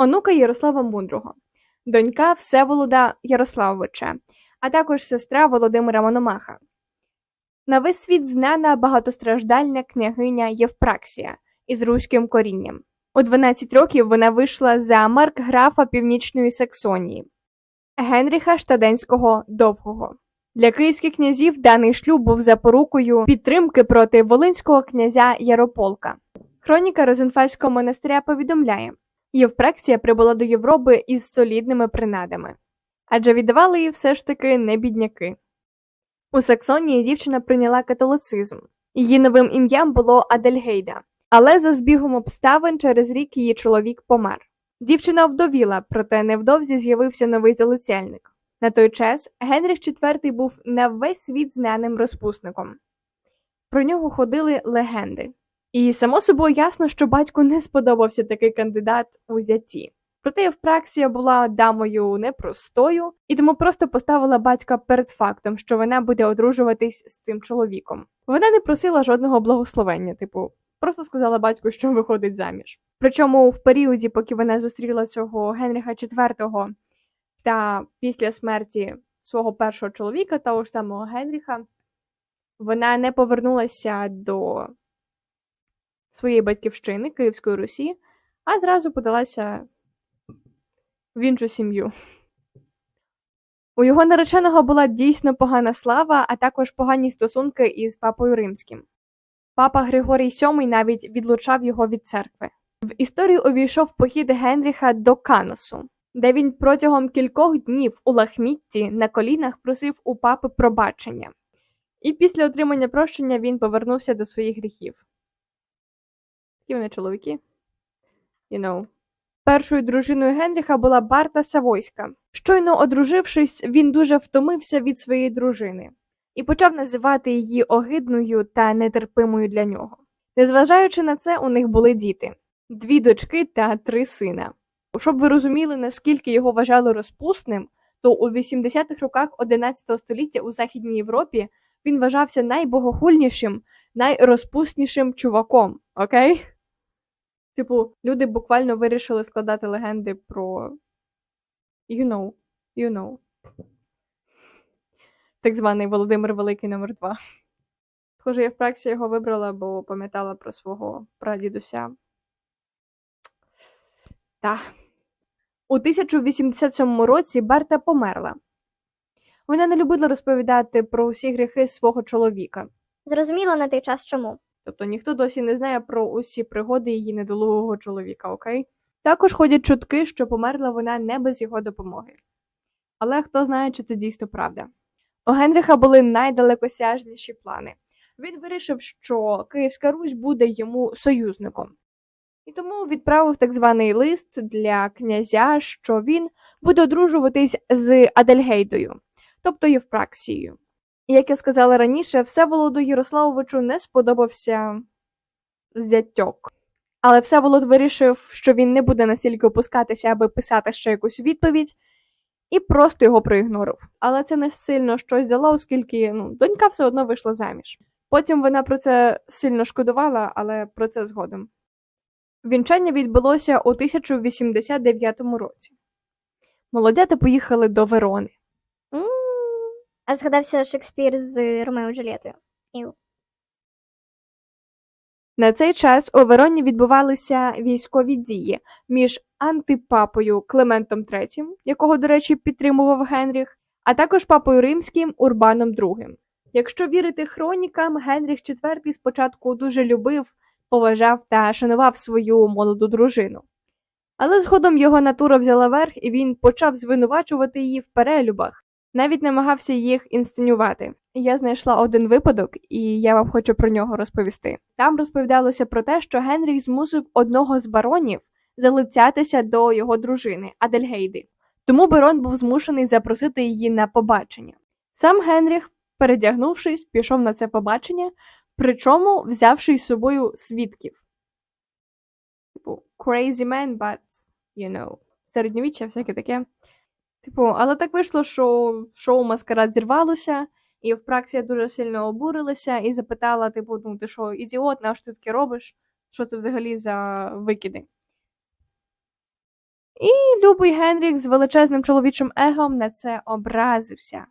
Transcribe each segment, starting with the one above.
онука Ярослава Мудрого, донька Всеволода Ярославовича, а також сестра Володимира Мономаха. На весь світ знана багатостраждальна княгиня Євпраксія із руським корінням. У 12 років вона вийшла за маркграфа Північної Саксонії Генріха Штаденського Довгого. Для київських князів даний шлюб був запорукою підтримки проти волинського князя Ярополка. Хроніка Розенфальського монастиря повідомляє, Євпраксія прибула до Європи із солідними принадами, адже віддавали її все ж таки не бідняки. У Саксонії дівчина прийняла католицизм. Її новим ім'ям було Адельгейда, але за збігом обставин через рік її чоловік помер. Дівчина вдовіла, проте невдовзі з'явився новий залицяльник. На той час Генріх IV був на весь світ знаним розпусником. Про нього ходили легенди. І само собою ясно, що батьку не сподобався такий кандидат у зяті. Проте Євпраксія була дамою непростою і тому просто поставила батька перед фактом, що вона буде одружуватись з цим чоловіком. Вона не просила жодного благословення, типу, просто сказала батьку, що виходить заміж. Причому в періоді, поки вона зустріла цього Генріха IV та після смерті свого першого чоловіка, того ж самого Генріха, вона не повернулася до своєї батьківщини Київської Русі, а зразу подалася в іншу сім'ю. У його нареченого була дійсно погана слава, а також погані стосунки із папою римським. Папа Григорій VII навіть відлучав його від церкви. В історію увійшов похід Генріха до Каносу, де він протягом кількох днів у лахмітті на колінах просив у папи пробачення, і після отримання прощення він повернувся до своїх гріхів. Такі вони чоловіки. You know. Першою дружиною Генріха була Барта Савойська. Щойно одружившись, він дуже втомився від своєї дружини і почав називати її огидною та нетерпимою для нього. Незважаючи на це, у них були діти дві дочки та три сина. Щоб ви розуміли, наскільки його вважали розпусним, то у 80-х роках 11 століття у Західній Європі він вважався найбогохульнішим, найрозпуснішим чуваком, окей? Типу, люди буквально вирішили складати легенди про you know, you know. Так званий Володимир Великий номер 2 Схоже, я в праксі його вибрала, бо пам'ятала про свого прадідуся. Та. У 1087 році Барта померла. Вона не любила розповідати про усі гріхи свого чоловіка. Зрозуміло на той час чому. Тобто ніхто досі не знає про усі пригоди її недолугого чоловіка, окей? Також ходять чутки, що померла вона не без його допомоги. Але хто знає, чи це дійсно правда. У Генріха були найдалекосяжніші плани. Він вирішив, що Київська Русь буде йому союзником. І тому відправив так званий лист для князя, що він буде одружуватись з Адельгейдою, тобто Євпраксією. Як я сказала раніше, Всеволоду Ярославовичу не сподобався зятьок. Але Всеволод вирішив, що він не буде настільки опускатися, аби писати ще якусь відповідь, і просто його проігнорив. Але це не сильно щось дало, оскільки ну, донька все одно вийшла заміж. Потім вона про це сильно шкодувала, але про це згодом. Вінчання відбулося у 1089 році. Молодята поїхали до Верони. Аж згадався Шекспір з Ромео і. На цей час у Вероні відбувалися військові дії між антипапою Клементом III, якого, до речі, підтримував Генріх, а також папою римським Урбаном II. Якщо вірити хронікам, Генріх IV спочатку дуже любив, поважав та шанував свою молоду дружину. Але згодом його натура взяла верх, і він почав звинувачувати її в перелюбах, навіть намагався їх інсценювати. Я знайшла один випадок, і я вам хочу про нього розповісти. Там розповідалося про те, що Генріх змусив одного з баронів залицятися до його дружини Адельгейди. Тому барон був змушений запросити її на побачення. Сам Генріх, передягнувшись, пішов на це побачення, причому взявши із собою свідків. Типу, crazy man, but, you know, середньовіччя, всяке таке. Типу, але так вийшло, що шоу Маскарад зірвалося, і в праксі дуже сильно обурилася і запитала: типу, ну ти що, ідіот, на що ти таке робиш? Що це взагалі за викиди? І любий Генрік з величезним чоловічим егом на це образився.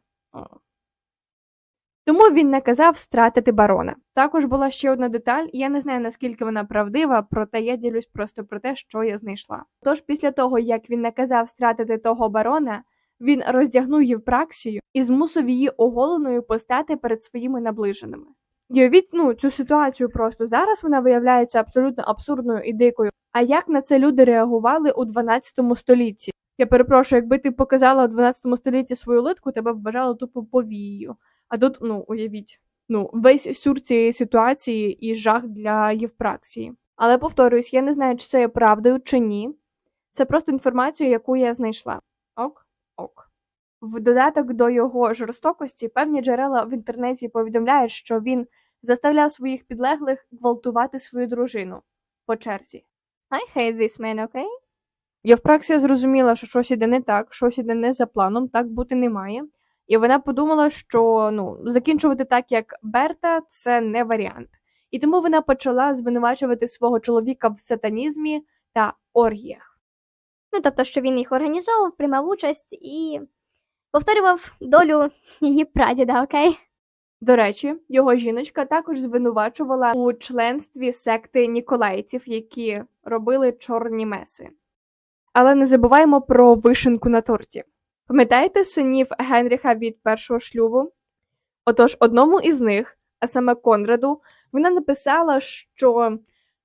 Тому він наказав стратити барона. Також була ще одна деталь, я не знаю наскільки вона правдива, проте я ділюсь просто про те, що я знайшла. Тож після того, як він наказав стратити того барона, він роздягнув Євпраксію і змусив її оголеною постати перед своїми наближеними. Уявіть, ну, цю ситуацію просто зараз вона виявляється абсолютно абсурдною і дикою. А як на це люди реагували у 12 столітті? Я перепрошую, якби ти показала у 12 столітті свою литку, тебе б вважали тупо повією. А тут, ну, уявіть, ну, весь сюр цієї ситуації і жах для Євпраксії. Але повторюсь, я не знаю, чи це є правдою чи ні. Це просто інформація, яку я знайшла. Ок, ок. В додаток до його жорстокості певні джерела в інтернеті повідомляють, що він заставляв своїх підлеглих гвалтувати свою дружину по черзі. I hate this man, окей? Євпраксія зрозуміла, що щось іде не так, щось іде не за планом, так бути не має. І вона подумала, що ну, закінчувати так, як Берта, це не варіант. І тому вона почала звинувачувати свого чоловіка в сатанізмі та оргіях. Ну, тобто, що він їх організовував, приймав участь і повторював долю її прадіда, окей? До речі, його жіночка також звинувачувала у членстві секти Ніколайців, які робили чорні меси. Але не забуваємо про вишенку на торті. Пам'ятаєте синів Генріха від першого шлюбу? Отож, одному із них, а саме Конраду, вона написала, що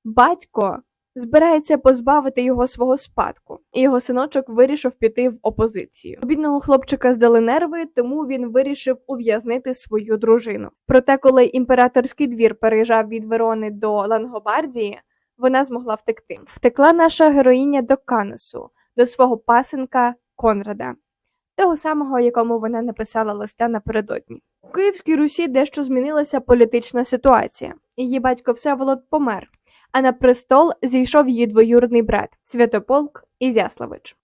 батько збирається позбавити його свого спадку, і його синочок вирішив піти в опозицію. Бідного хлопчика здали нерви, тому він вирішив ув'язнити свою дружину. Проте, коли імператорський двір переїжджав від Верони до Лангобардії, вона змогла втекти. Втекла наша героїня до Канусу, до свого пасенка Конрада, того самого, якому вона написала листа напередодні. В Київській Русі дещо змінилася політична ситуація. Її батько Всеволод помер, а на престол зійшов її двоюрідний брат Святополк Ізяславич.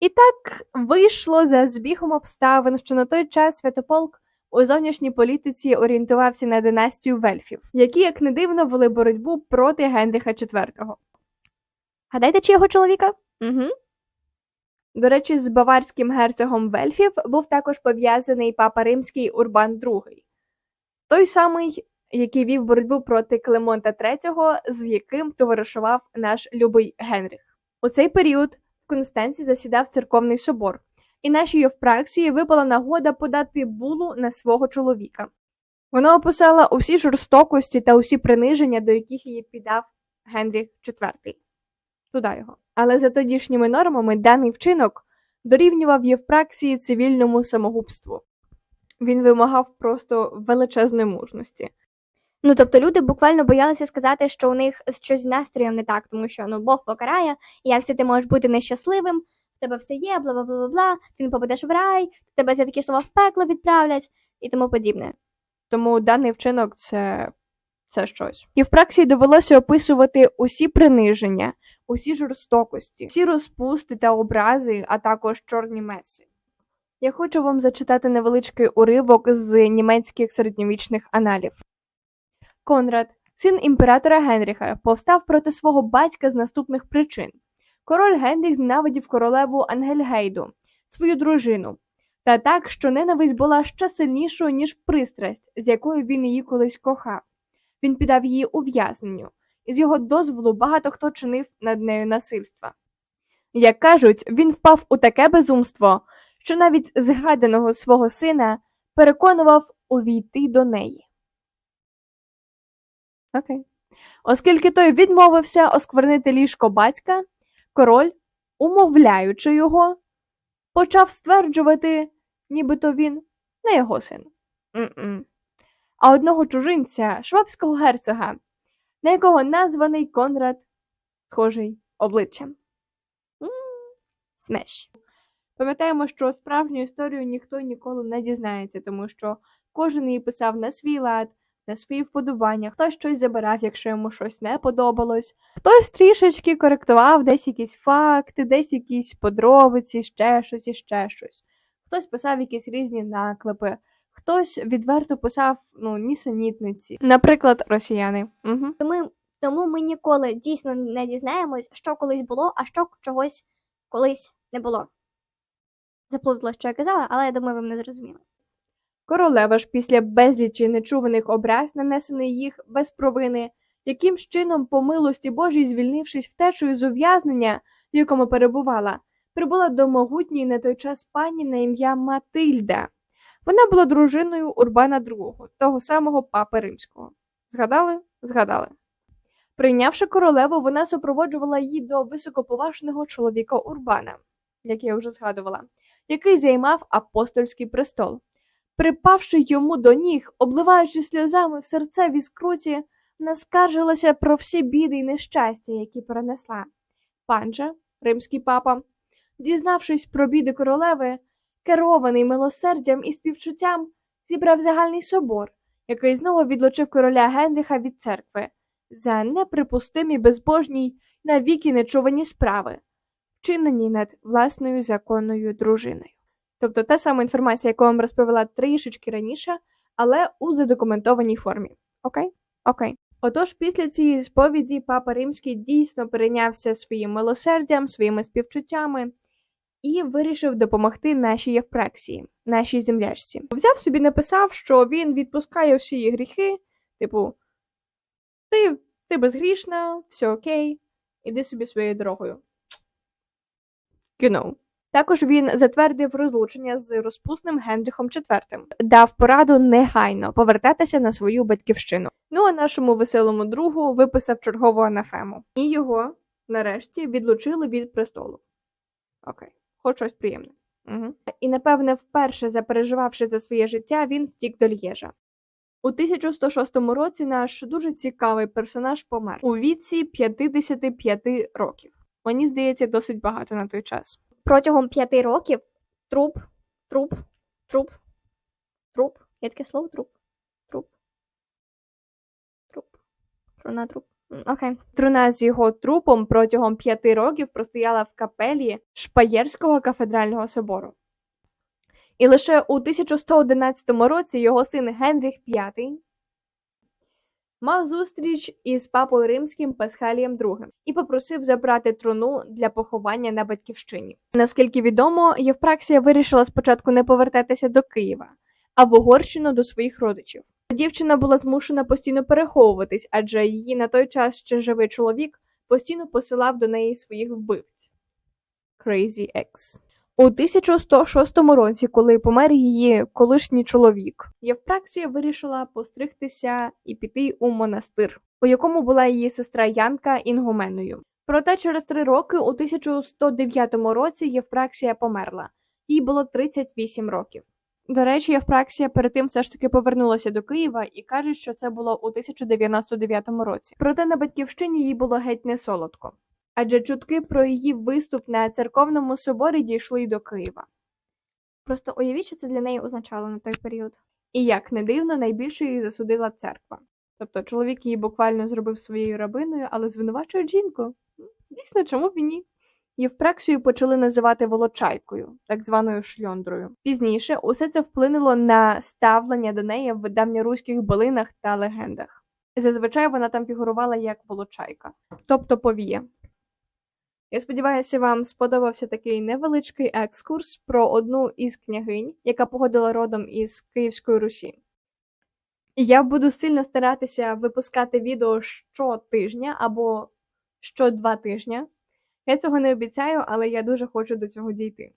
І так вийшло за збігом обставин, що на той час Святополк у зовнішній політиці орієнтувався на династію вельфів, які, як не дивно, вели боротьбу проти Генріха IV. Гадайте, чи його чоловіка? Угу. До речі, з баварським герцогом Вельфів був також пов'язаний папа римський Урбан II, той самий, який вів боротьбу проти Клемонта III, з яким товаришував наш любий Генріх. У цей період в Констанці засідав церковний собор, і нашій Євпраксії випала нагода подати булу на свого чоловіка. Вона описала усі жорстокості та усі приниження, до яких її піддав Генріх IV. Туди його. Але за тодішніми нормами даний вчинок дорівнював Євпраксії цивільному самогубству. Він вимагав просто величезної мужності. Ну, тобто люди буквально боялися сказати, що у них щось з настроєм не так, тому що ну Бог покарає, і як це ти можеш бути нещасливим, в тебе все є, бла бла бла бла ти не попадеш в рай, тебе за такі слова в пекло відправлять і тому подібне. Тому даний вчинок це, це щось. Євпраксії довелося описувати усі приниження, усі жорстокості, всі розпусти та образи, а також чорні меси. Я хочу вам зачитати невеличкий уривок з німецьких середньовічних аналів. Конрад, син імператора Генріха, повстав проти свого батька з наступних причин. Король Генріх зненавидів королеву Ангельгейду, свою дружину, та так, що ненависть була ще сильнішою, ніж пристрасть, з якою він її колись кохав. Він піддав її ув'язненню, і з його дозволу багато хто чинив над нею насильства. Як кажуть, він впав у таке безумство, що навіть згаданого свого сина переконував увійти до неї. Окей. Оскільки той відмовився осквернити ліжко батька, король, умовляючи його, почав стверджувати, нібито він не його син. М-м. А одного чужинця, швабського герцога, на якого названий Конрад, схожий обличчям. Смеш. Пам'ятаємо, що справжню історію ніхто ніколи не дізнається, тому що кожен її писав на свій лад, на свої вподобання, хтось щось забирав, якщо йому щось не подобалось, хтось трішечки коректував десь якісь факти, десь якісь подробиці, ще щось і ще щось. Хтось писав якісь різні наклепи, хтось відверто писав ну, нісенітниці. Наприклад, росіяни. Угу. Тому, тому ми ніколи дійсно не дізнаємось, що колись було, а що чогось колись не було. Заплутала, що я казала, але я думаю, ви мене зрозуміли. Королева ж після безлічі нечуваних образ, нанесених їх без провини, яким чином, по милості Божій, звільнившись втечею з ув'язнення, в якому перебувала, прибула до могутньої на той час пані на ім'я Матильда. Вона була дружиною Урбана II, того самого папи римського. Згадали? Згадали. Прийнявши королеву, вона супроводжувала її до високоповажного чоловіка Урбана, як я вже згадувала, який займав апостольський престол. Припавши йому до ніг, обливаючи сльозами в серцевій скруті, вона скаржилася про всі біди й нещастя, які перенесла. Пан римський папа, дізнавшись про біди королеви, керований милосердям і співчуттям, зібрав загальний собор, який знову відлучив короля Генріха від церкви за неприпустимі безбожні й навіки нечувані справи, вчинені над власною законною дружиною. Тобто та сама інформація, яку вам розповіла трішечки раніше, але у задокументованій формі. Окей? Окей. Отож, після цієї сповіді папа Римський дійсно перейнявся своїм милосердям, своїми співчуттями і вирішив допомогти нашій Євпраксії, нашій землячці. Взяв собі, написав, що він відпускає всі її гріхи, типу, ти, ти безгрішна, все окей, іди собі своєю дорогою. You know. Також він затвердив розлучення з розпусним Генріхом IV, дав пораду негайно повертатися на свою батьківщину. Ну а нашому веселому другу виписав чергову анафему. І його, нарешті, відлучили від престолу. Окей, хоч щось приємне. Угу. І, напевне, вперше запереживавши за своє життя, він втік до Лєжа. У 1106 році наш дуже цікавий персонаж помер у віці 55 років. Мені здається, досить багато на той час. Протягом п'яти років труп, труп, труп, труп. Є таке слово труп. Труп. Труп. Труна труп. Окей. Труна з його трупом протягом п'яти років простояла в капелі Шпаєрського кафедрального собору. І лише у 1111 році його син Генріх V мав зустріч із папою римським Пасхалієм II і попросив забрати труну для поховання на батьківщині. Наскільки відомо, Євпраксія вирішила спочатку не повертатися до Києва, а в Угорщину до своїх родичів. Дівчина була змушена постійно переховуватись, адже її на той час ще живий чоловік постійно посилав до неї своїх вбивць. Crazy Ex. У 1106 році, коли помер її колишній чоловік, Євпраксія вирішила постригтися і піти у монастир, у якому була її сестра Янка Інгуменою. Проте через три роки, у 1109 році, Євпраксія померла. Їй було 38 років. До речі, Євпраксія перед тим все ж таки повернулася до Києва і каже, що це було у 1099 році. Проте на батьківщині їй було геть не солодко, адже чутки про її виступ на церковному соборі дійшли й до Києва. Просто уявіть, що це для неї означало на той період. І як не дивно, найбільше її засудила церква. Тобто чоловік її буквально зробив своєю рабиною, але звинувачує жінку. Звісно, чому б і ні? Євпраксію почали називати волочайкою, так званою шльондрою. Пізніше усе це вплинуло на ставлення до неї в давньоруських билинах та легендах. Зазвичай вона там фігурувала як волочайка, тобто повія. Я сподіваюся, вам сподобався такий невеличкий екскурс про одну із княгинь, яка походила родом із Київської Русі. Я буду сильно старатися випускати відео щотижня або що два тижня. Я цього не обіцяю, але я дуже хочу до цього дійти.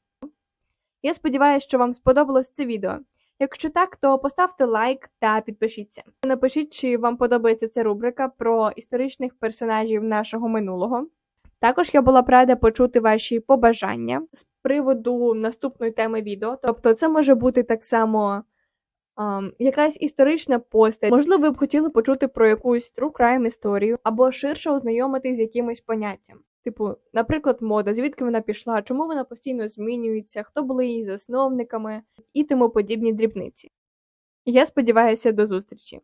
Я сподіваюся, що вам сподобалось це відео. Якщо так, то поставте лайк та підпишіться. Напишіть, чи вам подобається ця рубрика про історичних персонажів нашого минулого. Також я була б рада почути ваші побажання з приводу наступної теми відео. Тобто, це може бути так само ем, якась історична постать. Можливо, ви б хотіли почути про якусь true crime історію або ширше ознайомитись з якимось поняттям. Типу, наприклад, мода, звідки вона пішла, чому вона постійно змінюється, хто були її засновниками і тому подібні дрібниці. Я сподіваюся, до зустрічі!